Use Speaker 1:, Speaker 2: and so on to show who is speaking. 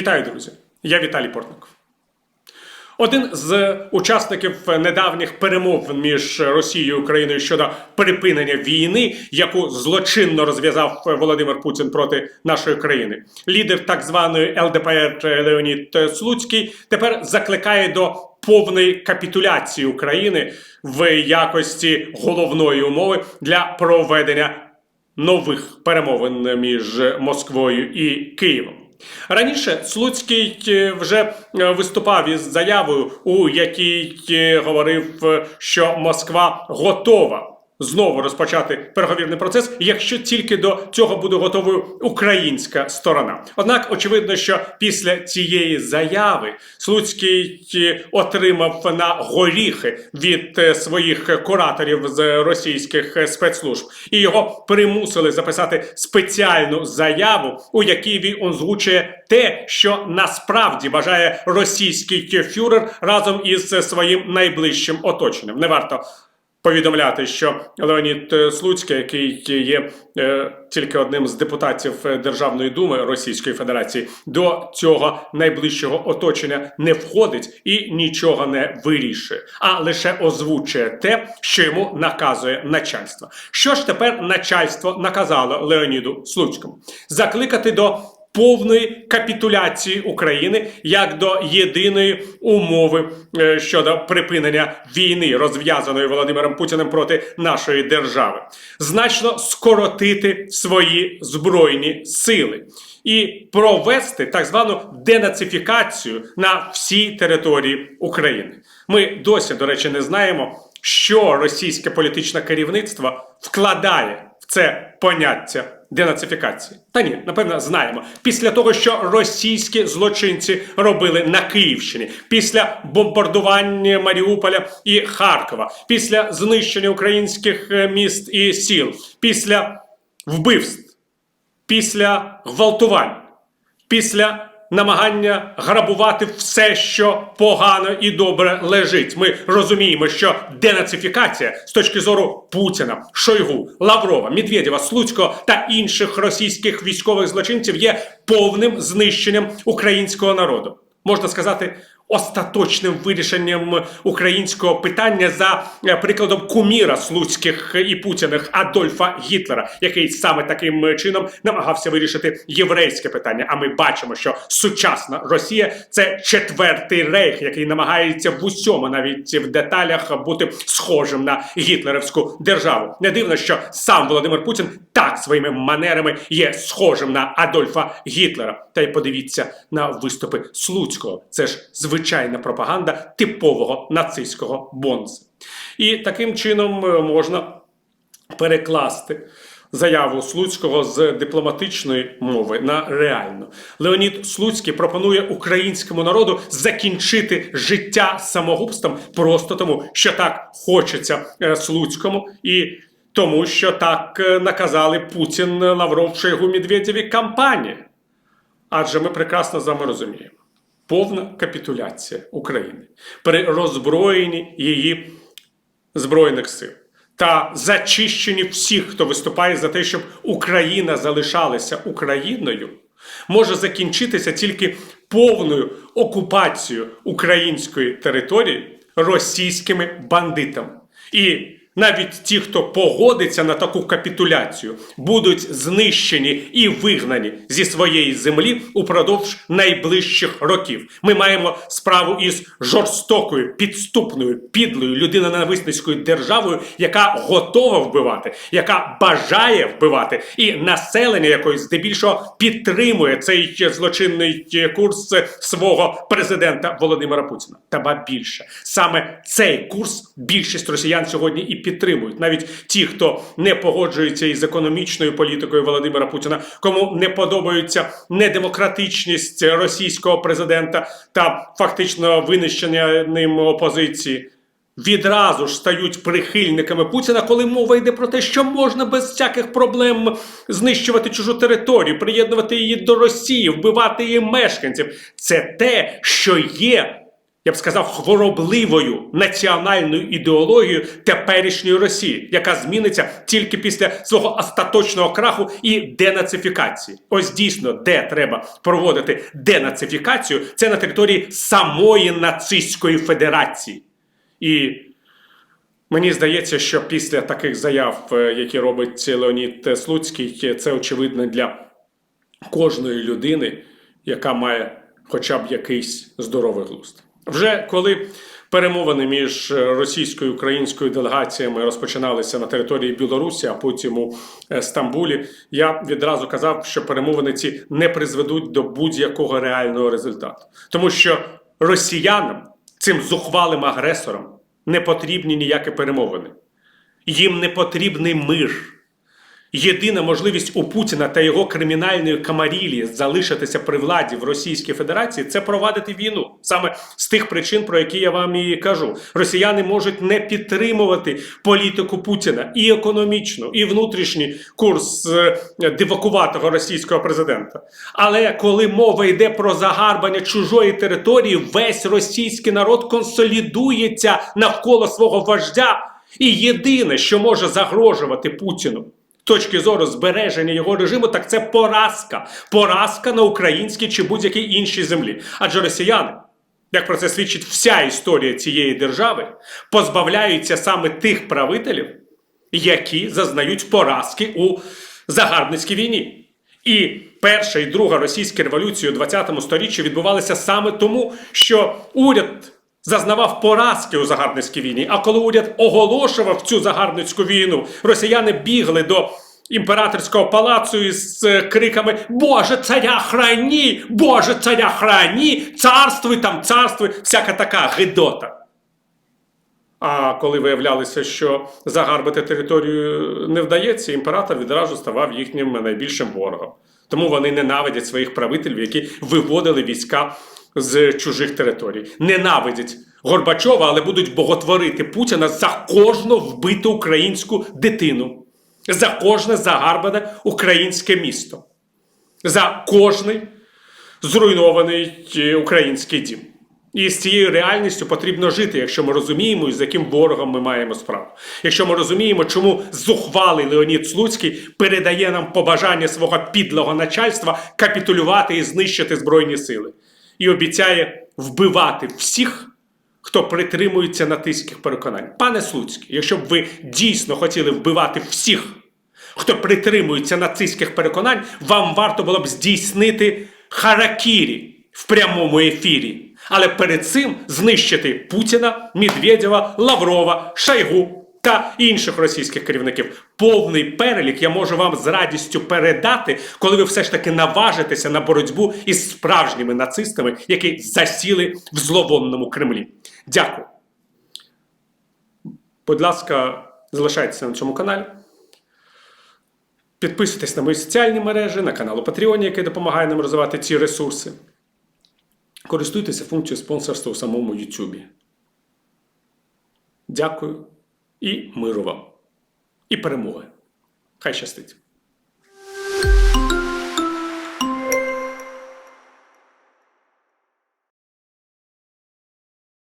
Speaker 1: Вітаю, друзі! Я Віталій Портников. Один з учасників недавніх перемов між Росією і Україною щодо припинення війни, яку злочинно розв'язав Володимир Путін проти нашої країни, лідер так званої ЛДПР Леонід Слуцький тепер закликає до повної капітуляції України в якості головної умови для проведення нових перемовин між Москвою і Києвом. Раніше Слуцький е, вже е, виступав із заявою, у якій е, говорив, що Москва готова знову розпочати переговірний процес, якщо тільки до цього буде готовою українська сторона. Однак, очевидно, що після цієї заяви Слуцький е, отримав на горіхи від е, своїх кураторів з російських е, спецслужб, і його примусили записати спеціальну заяву, у якій він озвучує те, що насправді бажає російський фюрер разом із своїм найближчим оточенням. Не варто повідомляти, що Леонід е, Слуцький, який є е, тільки одним з депутатів е, Державної думи Російської Федерації, до цього найближчого оточення не входить і нічого не вирішує, а лише озвучує те, що йому наказує начальство. Що ж тепер начальство наказало Леоніду Слуцькому? Закликати до повної капітуляції України як до єдиної умови е, щодо припинення війни, розв'язаної Володимиром Путіним проти нашої держави, значно скоротити свої збройні сили і провести так звану денацифікацію на всій території України. Ми досі, до речі, не знаємо, що російське політичне керівництво вкладає в це поняття денацифікації. Та ні, напевно, знаємо. Після того, що російські злочинці робили на Київщині, після бомбардування Маріуполя і Харкова, після знищення українських е, міст і сіл, після вбивств, після гвалтувань, після намагання грабувати все, що погано і добре лежить. Ми розуміємо, що денацифікація з точки зору Путіна, Шойгу, Лаврова, Медведєва, Слуцького та інших російських військових злочинців є повним знищенням українського народу. Можна сказати, остаточним вирішенням українського питання за е, прикладом куміра Слуцьких і Путіних Адольфа Гітлера, який саме таким чином намагався вирішити єврейське питання. А ми бачимо, що сучасна Росія це четвертий рейх, який намагається в усьому, навіть в деталях, бути схожим на гітлерівську державу. Не дивно, що сам Володимир Путін так своїми манерами є схожим на Адольфа Гітлера. Та й подивіться на виступи Слуцького. Це ж звичайна пропаганда типового нацистського бонза. І таким чином е, можна перекласти заяву Слуцького з дипломатичної мови на реальну. Леонід Слуцький пропонує українському народу закінчити життя самогубством просто тому, що так хочеться е, Слуцькому і. Тому що так е, наказали Путін, Лавров, Шойгу, Медведєві кампанії. Адже ми прекрасно з вами розуміємо. Повна капітуляція України при роззброєнні її збройних сил та зачищенні всіх, хто виступає за те, щоб Україна залишалася Україною, може закінчитися тільки повною окупацією української території російськими бандитами. І навіть ті, хто погодиться на таку капітуляцію, будуть знищені і вигнані зі своєї землі упродовж найближчих років. Ми маємо справу із жорстокою, підступною, підлою людиноненависницькою державою, яка готова вбивати, яка бажає вбивати, і населення якої здебільшого підтримує цей злочинний курс свого президента Володимира Путіна. Та ба більше саме цей курс більшість росіян сьогодні і підтримують. Навіть ті, хто не погоджується із економічною політикою Володимира Путіна, кому не подобається недемократичність російського президента та фактично винищення ним опозиції. Відразу ж стають прихильниками Путіна, коли мова йде про те, що можна без всяких проблем знищувати чужу територію, приєднувати її до Росії, вбивати її мешканців. Це те, що є я б сказав, хворобливою національною ідеологією теперішньої Росії, яка зміниться тільки після свого остаточного краху і денацифікації. Ось дійсно, де треба проводити денацифікацію, це на території самої нацистської федерації. І Мені здається, що після таких заяв, е, які робить Леонід Слуцький, це очевидно для кожної людини, яка має хоча б якийсь здоровий глузд. Вже коли перемовини між е, російською і українською делегаціями розпочиналися на території Білорусі, а потім у е, Стамбулі, я відразу казав, що перемовини ці не призведуть до будь-якого реального результату, тому що росіянам, цим зухвалим агресорам, не потрібні ніякі перемовини. Їм не потрібний мир. Єдина можливість у Путіна та його кримінальної камарілі залишитися при владі в Російській Федерації це провадити війну. Саме з тих причин, про які я вам і кажу. Росіяни можуть не підтримувати політику Путіна і економічну, і внутрішній курс е, дивакуватого російського президента. Але коли мова йде про загарбання чужої території, весь російський народ консолідується навколо свого вождя. І єдине, що може загрожувати Путіну точки зору збереження його режиму, так це поразка. Поразка на українській чи будь-якій іншій землі. Адже росіяни, як про це свідчить вся історія цієї держави, позбавляються саме тих правителів, які зазнають поразки у загарбницькій війні. І перша і друга російські революції у 20 сторіччі відбувалися саме тому, що уряд зазнавав поразки у загарбницькій війні. А коли уряд оголошував цю загарбницьку війну, росіяни бігли до імператорського палацу із е, криками Боже, царя храні! Боже, царя храні! Царствуй там, царствуй! Всяка така гидота. А коли виявлялося, що загарбити територію не вдається, імператор відразу ставав їхнім найбільшим ворогом. Тому вони ненавидять своїх правителів, які виводили війська з чужих територій. Ненавидять Горбачова, але будуть боготворити Путіна за кожну вбиту українську дитину, за кожне загарбане українське місто, за кожний зруйнований е, український дім. І з цією реальністю потрібно жити, якщо ми розуміємо, з яким ворогом ми маємо справу. Якщо ми розуміємо, чому зухвалий Леонід Слуцький передає нам побажання свого підлого начальства капітулювати і знищити Збройні сили, і обіцяє вбивати всіх, хто притримується натиських переконань. Пане Слуцький, якщо б ви дійсно хотіли вбивати всіх, хто притримується нацистських переконань, вам варто було б здійснити харакірі в прямому ефірі. Але перед цим знищити Путіна, Медведєва, Лаврова, Шайгу та інших російських керівників. Повний перелік я можу вам з радістю передати, коли ви все ж таки наважитеся на боротьбу із справжніми нацистами, які засіли в зловонному Кремлі. Дякую. Будь ласка, залишайтеся на цьому каналі. Підписуйтесь на мої соціальні мережі, на канал у Patreon, який допомагає нам розвивати ці ресурси. Користуйтеся функцією спонсорства у самому YouTube. Дякую і миру вам. І перемоги. Хай щастить!